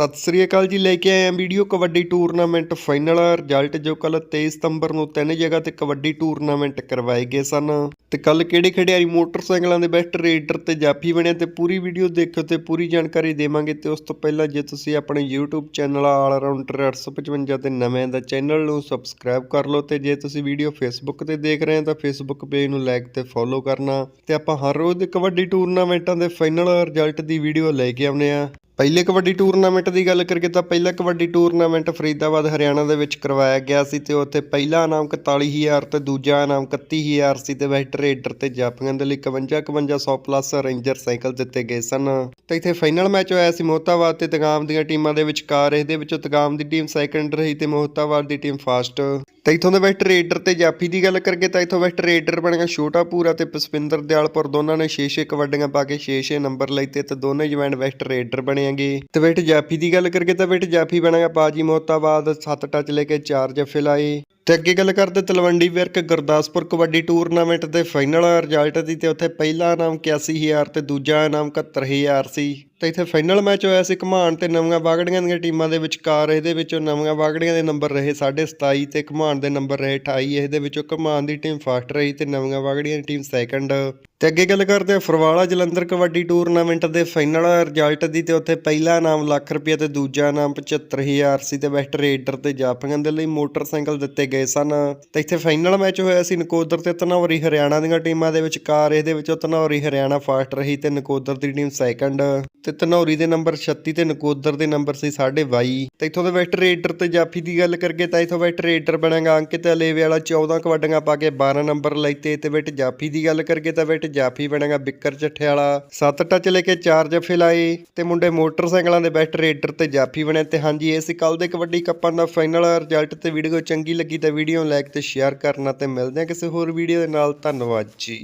ਸਤਿ ਸ੍ਰੀ ਅਕਾਲ ਜੀ, ਲੈ ਕੇ ਆਏ ਹਾਂ video kabaddi tournament final. Result ਜੋ ਕੱਲ 23 ਸਤੰਬਰ ਨੂੰ ਤਿੰਨ ਜਗ੍ਹਾ ਤੇ ਕਬੱਡੀ ਟੂਰਨਾਮੈਂਟ ਕਰਵਾਏ ਗਏ ਸਨ। ਤੇ ਕੱਲ ਕਿਹੜੇ ਖਿਡਾਰੀ ਮੋਟਰਸਾਈਕਲਾਂ ਦੇ ਬੈਸਟ ਰੇਡਰ ਤੇ ਜਾਫੀ ਬਣੇ, ਤੇ ਪੂਰੀ ਵੀਡੀਓ ਦੇਖਿਓ ਤੇ ਪੂਰੀ ਜਾਣਕਾਰੀ ਦੇਵਾਂਗੇ। ਤੇ ਉਸ ਤੋਂ ਪਹਿਲਾਂ ਜੇ ਤੁਸੀਂ ਆਪਣੇ YouTube ਚੈਨਲ ਆਲ ਰਾਉਂਡਰ 855 ਤੇ ਨਵੇਂ ਦਾ ਚੈਨਲ ਨੂੰ ਸਬਸਕ੍ਰਾਈਬ ਕਰ ਲਓ, ਤੇ ਜੇ ਤੁਸੀਂ ਵੀਡੀਓ Facebook ਤੇ ਦੇਖ ਰਹੇ ਹੋ ਤਾਂ Facebook ਪੇਜ ਨੂੰ ਲਾਈਕ ਤੇ ਫੋਲੋ ਕਰਨਾ। ਤੇ ਆਪਾਂ ਹਰ ਰੋਜ਼ ਦੇ ਕਬੱਡੀ ਟੂਰਨਾਮੈਂਟਾਂ ਦੇ ਫਾਈਨਲ ਰਿਜ਼ਲਟ ਦੀ ਵੀਡੀਓ ਲੈ ਕੇ ਆਉਂਦੇ ਆ ਪਹਿਲੇ ਕਬੱਡੀ ਟੂਰਨਾਮੈਂਟ ਦੀ ਗੱਲ ਕਰੀਏ ਤਾਂ ਪਹਿਲਾ ਕਬੱਡੀ ਟੂਰਨਾਮੈਂਟ ਫਰੀਦਾਬਾਦ ਹਰਿਆਣਾ ਦੇ ਵਿੱਚ ਕਰਵਾਇਆ ਗਿਆ ਸੀ ਤੇ ਉੱਥੇ ਪਹਿਲਾ ਇਨਾਮ 41000 ਤੇ ਦੂਜਾ ਇਨਾਮ 31000 ਸੀ ਤੇ ਵੈਸਟ ਰੇਡਰ ਤੇ ਜਾਫੀਆਂ ਦੇ ਲਈ 51 5100 ਪਲੱਸ ਰੇਂਜਰ ਸਾਈਕਲ ਦਿੱਤੇ ਗਏ ਸਨ। ਤੇ ਇੱਥੇ ਫਾਈਨਲ ਮੈਚ ਹੋਇਆ ਸੀ ਮੋਹਤਾਬਾਦ ਤੇ ਤਗਾਮ ਦੀਆਂ ਟੀਮਾਂ ਦੇ ਵਿਚਕਾਰ। ਇਹਦੇ ਵਿੱਚੋਂ ਤਗਾਮ ਦੀ ਟੀਮ ਸੈਕੰਡ ਰਹੀ ਤੇ ਮੋਹਤਾਬਾਦ ਦੀ ਟੀਮ ਫਾਸਟ। ਤੇ ਇਥੋਂ ਦੇ ਵੈਸਟ ਰੇਡਰ ਤੇ ਜਾਫੀ ਦੀ ਗੱਲ ਕਰੀਏ ਤਾਂ ਇਥੋਂ ਵੈਸਟ ਰੇਡਰ ਬਣਿਆ ਛੋਟਾ ਪੂਰਾ ਤੇ ਪਸਪਿੰਦਰ ਦਿਆਲਪੁਰ। ਦੋਨਾਂ ਨੇ 6-6 ਕਬੱਡੀਆਂ ਪਾ ਕੇ 6-6 ਨੰਬਰ ਲਏ ਤੇ ਦੋਨੇ ਜਵੈਂਟ ਵੈਸਟ ਰੇਡਰ ਬਣੇਗੇ ਤੇ ਵੈਸਟ ਜਾਫੀ ਦੀ ਗੱਲ ਕਰੀਏ ਤਾਂ ਵੈਸਟ ਜਾਫੀ ਬਣਿਆ ਬਾਜੀ ਮੋਹਤਾਬਾਦ 7 ਟੱਚ ਲੈ ਕੇ 4 ਜੱਫੇ ਲਾਏ। ਤੇ ਅੱਗੇ ਗੱਲ ਕਰਦੇ ਤਲਵੰਡੀ ਵਿਰਕ ਗੁਰਦਾਸਪੁਰ ਕਬੱਡੀ ਟੂਰਨਾਮੈਂਟ ਦੇ ਫਾਈਨਲ ਰਿਜ਼ਲਟ ਦੀ ਤੇ ਉੱਥੇ ਪਹਿਲਾ ਇਨਾਮ 81000 ਤੇ ਦੂਜਾ ਇਨਾਮ 71000 ਸੀ। ਤੇ ਇੱਥੇ ਫਾਈਨਲ ਮੈਚ ਹੋਇਆ ਸੀ ਘਮਾਣ ਤੇ ਨਵੀਆਂ ਬਾਗੜੀਆਂ ਦੀਆਂ ਟੀਮਾਂ ਦੇ ਵਿਚਕਾਰ। ਇਹਦੇ ਵਿੱਚੋਂ ਨਵੀਆਂ ਬਾਗੜੀਆਂ ਦੇ ਨੰਬਰ ਰਹੇ 27.5 ਤੇ ਘਮਾਣ ਦੇ ਨੰਬਰ ਰਹੇ 28 ਇਹਦੇ ਵਿੱਚੋਂ ਘਮਾਣ ਦੀ ਟੀਮ ਫਸਟ ਰਹੀ ਤੇ ਨਵੀਆਂ ਬਾਗੜੀਆਂ ਦੀ ਟੀਮ ਸੈਕੰਡ ਤੇ ਅੱਗੇ ਗੱਲ ਕਰਦੇ ਆ ਫਰਵਾਲਾ ਜਲੰਧਰ ਕਬੱਡੀ ਟੂਰਨਾਮੈਂਟ ਦੇ ਫਾਈਨਲ ਰਿਜ਼ਲਟ ਦੀ ਤੇ ਉੱਥੇ ਪਹਿਲਾ ਇਨਾਮ ਲੱਖ ਰੁਪਏ ਤੇ ਦੂਜਾ ਇਨਾਮ 75000 ਸੀ ਤੇ ਬੈਸਟ ਰੇਡਰ ਤੇ ਜਾਪੀਆਂ ਦੇ ਲਈ ਮੋਟਰਸਾਈਕਲ ਦਿੱਤੇ ਗਏ ਸਨ। ਤੇ ਇੱਥੇ ਫਾਈਨਲ ਮੈਚ ਹੋਇਆ ਸੀ ਨਕੋਦਰ ਤੇ ਧਨੌਰੀ ਹਰਿਆਣਾ ਦੀਆਂ ਟੀਮਾਂ ਦੇ ਵਿਚਕਾਰ। ਇਹਦੇ ਵਿੱਚੋਂ ਧਨੌਰੀ ਹਰਿਆਣਾ ਫਾਸਟ ਰਹੀ ਤੇ ਨਕੋਦਰ ਦੀ ਟੀਮ ਸੈਕੰਡ ਤੇ ਧਨੌਰੀ ਦੇ ਨੰਬਰ 36 ਤੇ ਨਕੋਦਰ ਦੇ ਨੰਬਰ ਸੀ 22 ਤੇ ਇੱਥੋਂ ਦੇ ਵੈਸਟ ਰੇਡਰ ਤੇ ਜਾਫੀ ਦੀ ਗੱਲ ਕਰਗੇ ਤਾਂ ਇੱਥੋਂ ਵੈਸਟ ਰੇਡਰ ਬਣੇਗਾ ਅੰਕਿਤ ਅਲੇਵੇ ਵਾਲਾ 14 ਕਬੱਡੀਆਂ ਪਾ ਕੇ 12 ਨੰਬਰ ਲੈਤੇ ਤੇ ਵੈਟ ਜਾਫੀ ਦੀ ਗੱਲ ਕਰਗੇ ਤਾਂ ਵੈਟ ਜਾਫੀ ਬਣੇਗਾ ਬਿੱਕਰ ਚੱਠੇ ਵਾਲਾ 7 ਟੱਚ ਲੈ ਕੇ 4 ਜੱਫੇ ਲਾਏ ਤੇ ਮੁੰਡੇ ਮੋਟਰਸਾਈਕਲਾਂ ਦੇ ਬੈਸਟ ਰੇਡਰ ਤੇ ਜਾਫੀ ਬਣੇ ਤੇ ਹਾਂਜੀ, ਇਹ ਸੀ ਕੱਲ ਦੇ ਕਬੱਡੀ ਕੱਪਾਂ ਦਾ ਫਾਈਨਲ ਰਿਜ਼ਲਟ ਤੇ ਵੀਡੀਓ ਚੰਗੀ ਲੱਗੀ ਤਾਂ ਵੀਡੀਓ ਨੂੰ ਲਾਈਕ ਤੇ ਸ਼ੇਅਰ ਕਰਨਾ ਤੇ ਮਿਲਦੇ ਹਾਂ ਕਿਸੇ ਹੋਰ ਵੀਡੀਓ ਦੇ ਨਾਲ। ਧੰਨਵਾਦ ਜੀ।